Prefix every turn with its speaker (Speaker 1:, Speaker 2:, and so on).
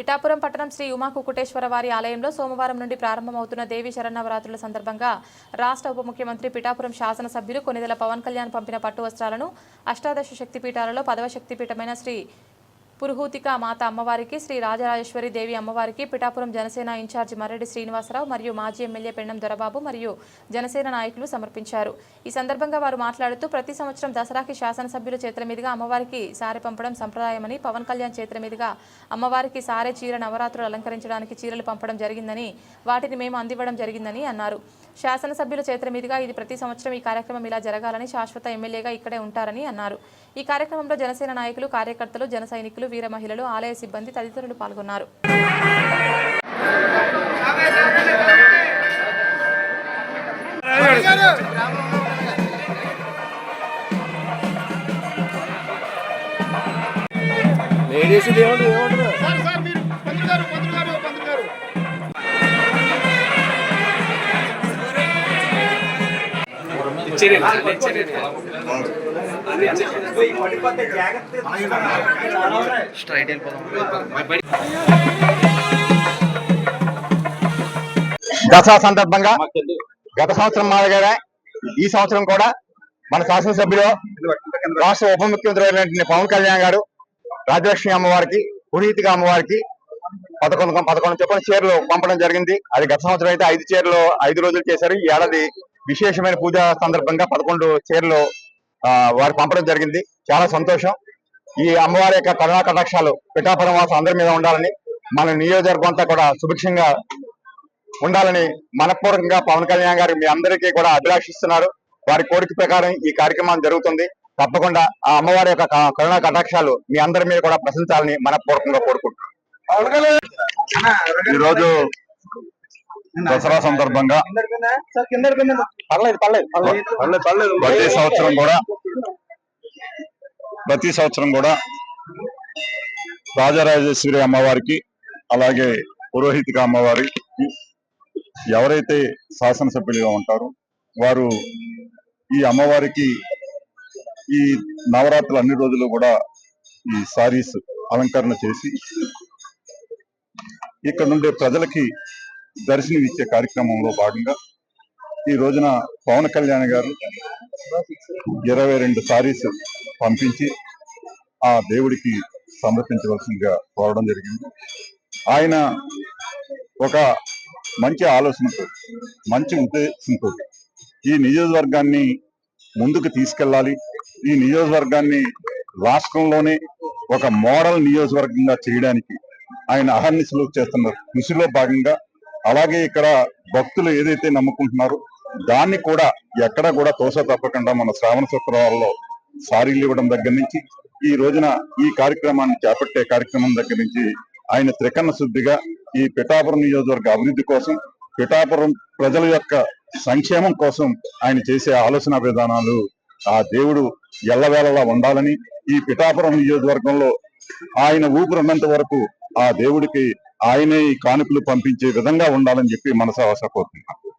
Speaker 1: పిఠాపురం పట్టణం శ్రీ ఉమా కుకుటేశ్వర వారి ఆలయంలో సోమవారం నుండి ప్రారంభమవుతున్న దేవి శరణవరాత్రుల సందర్భంగా రాష్ట్ర ఉప ముఖ్యమంత్రి పిఠాపురం శాసనసభ్యులు కొనిదెల పవన్ కళ్యాణ్ పంపిన పట్టు వస్త్రాలను అష్టాదశ శక్తిపీఠాలలో పదవ శక్తిపీఠమైన శ్రీ పురుహూతిక మాత అమ్మవారికి శ్రీ రాజరాజేశ్వరి దేవి అమ్మవారికి పిఠాపురం జనసేన ఇన్ఛార్జి మర్రెడ్డి శ్రీనివాసరావు మరియు మాజీ ఎమ్మెల్యే పెండం దొరబాబు మరియు జనసేన నాయకులు సమర్పించారు. ఈ సందర్భంగా వారు మాట్లాడుతూ ప్రతి సంవత్సరం దసరాకి శాసనసభ్యుల చేతుల మీదుగా అమ్మవారికి సారె పంపడం సంప్రదాయమని పవన్ కళ్యాణ్ చేతుల మీదుగా అమ్మవారికి సారె చీర నవరాత్రులు అలంకరించడానికి చీరలు పంపడం జరిగిందని వాటిని మేము అందివ్వడం జరిగిందని అన్నారు. శాసనసభ్యుల చేతుల మీదుగా ఇది ప్రతి సంవత్సరం ఈ కార్యక్రమం ఇలా జరగాలని శాశ్వత ఎమ్మెల్యేగా ఇక్కడే ఉంటారని అన్నారు. ఈ కార్యక్రమంలో జనసేన నాయకులు కార్యకర్తలు జన సైనికులు వీర మహిళలు ఆలయ సిబ్బంది తదితరులు పాల్గొన్నారు.
Speaker 2: లేడీస్ ఏమంటారు? ఏమంటారు?
Speaker 3: దసరా సందర్భంగా గత సంవత్సరం మాదిరిగానే ఈ సంవత్సరం కూడా మన శాసనసభ్యులు రాష్ట్ర ఉప ముఖ్యమంత్రి అయినటువంటి పవన్ కళ్యాణ్ గారు రాజలక్ష్మి అమ్మవారికి పునీతిగా అమ్మవారికి పదకొండు పదకొండు చొప్పున చీరలు పంపడం జరిగింది. అది గత సంవత్సరం అయితే ఐదు చీరలు ఐదు రోజులు చేశారు. ఈ ఏడాది విశేషమైన పూజ సందర్భంగా పదకొండు చీరలు వారు పంపడం జరిగింది. చాలా సంతోషం. ఈ అమ్మవారి యొక్క కరుణా కటాక్షాలు పిఠాపురం వాసం అందరి మీద ఉండాలని మన నియోజకవర్గం అంతా కూడా సుభిక్షంగా ఉండాలని మనపూర్వకంగా పవన్ కళ్యాణ్ గారు మీ అందరికీ కూడా అభిలాషిస్తున్నారు. వారి కోరిక ప్రకారం ఈ కార్యక్రమం జరుగుతుంది. తప్పకుండా ఆ అమ్మవారి యొక్క కరుణా కటాక్షాలు మీ అందరి మీద కూడా ప్రశంసాలని మనపూర్వకంగా కోరుకుంటున్నాను ఈరోజు దసరా సందర్భంగా ప్రతి సంవత్సరం కూడా ప్రతి సంవత్సరం కూడా రాజరాజేశ్వరి అమ్మవారికి అలాగే పురోహితిక అమ్మవారికి ఎవరైతే శాసనసభ్యులుగా ఉంటారో వారు ఈ అమ్మవారికి ఈ నవరాత్రులు అన్ని రోజులు కూడా ఈ సారీస్ అలంకరణ చేసి ఇక్కడ నుండి ప్రజలకి దర్శనం ఇచ్చే కార్యక్రమంలో భాగంగా ఈ రోజున పవన్ కళ్యాణ్ గారు ఇరవై రెండు సారీస్ పంపించి ఆ దేవుడికి సమర్పించవలసిందిగా కోరడం జరిగింది. ఆయన ఒక మంచి ఆలోచనతో మంచి ఉద్దేశంతో ఈ నియోజకవర్గాన్ని ముందుకు తీసుకెళ్ళాలి. ఈ నియోజకవర్గాన్ని రాష్ట్రంలోనే ఒక మోడల్ నియోజకవర్గంగా చేయడానికి ఆయన అహర్నిశలు చేస్తున్న కృషిలో భాగంగా అలాగే ఇక్కడ భక్తులు ఏదైతే నమ్ముకుంటున్నారో దాన్ని కూడా ఎక్కడ కూడా తోస తప్పకుండా మన శ్రావణ శుక్రవారంలో సారీలు ఇవ్వడం దగ్గర నుంచి ఈ రోజున ఈ కార్యక్రమాన్ని చేపట్టే కార్యక్రమం దగ్గర నుంచి ఆయన త్రికన్న శుద్ధిగా ఈ పిఠాపురం నియోజకవర్గ అభివృద్ధి కోసం పిఠాపురం ప్రజల యొక్క సంక్షేమం కోసం ఆయన చేసే ఆలోచన విధానాలు ఆ దేవుడు ఎల్లవేళలా ఉండాలని ఈ పిఠాపురం నియోజకవర్గంలో ఆయన ఊపిరిన్నంత వరకు ఆ దేవుడికి ఆయనే ఈ కానుకలు పంపించే విధంగా ఉండాలని చెప్పి మనసు ఆశ కోరుతున్నాను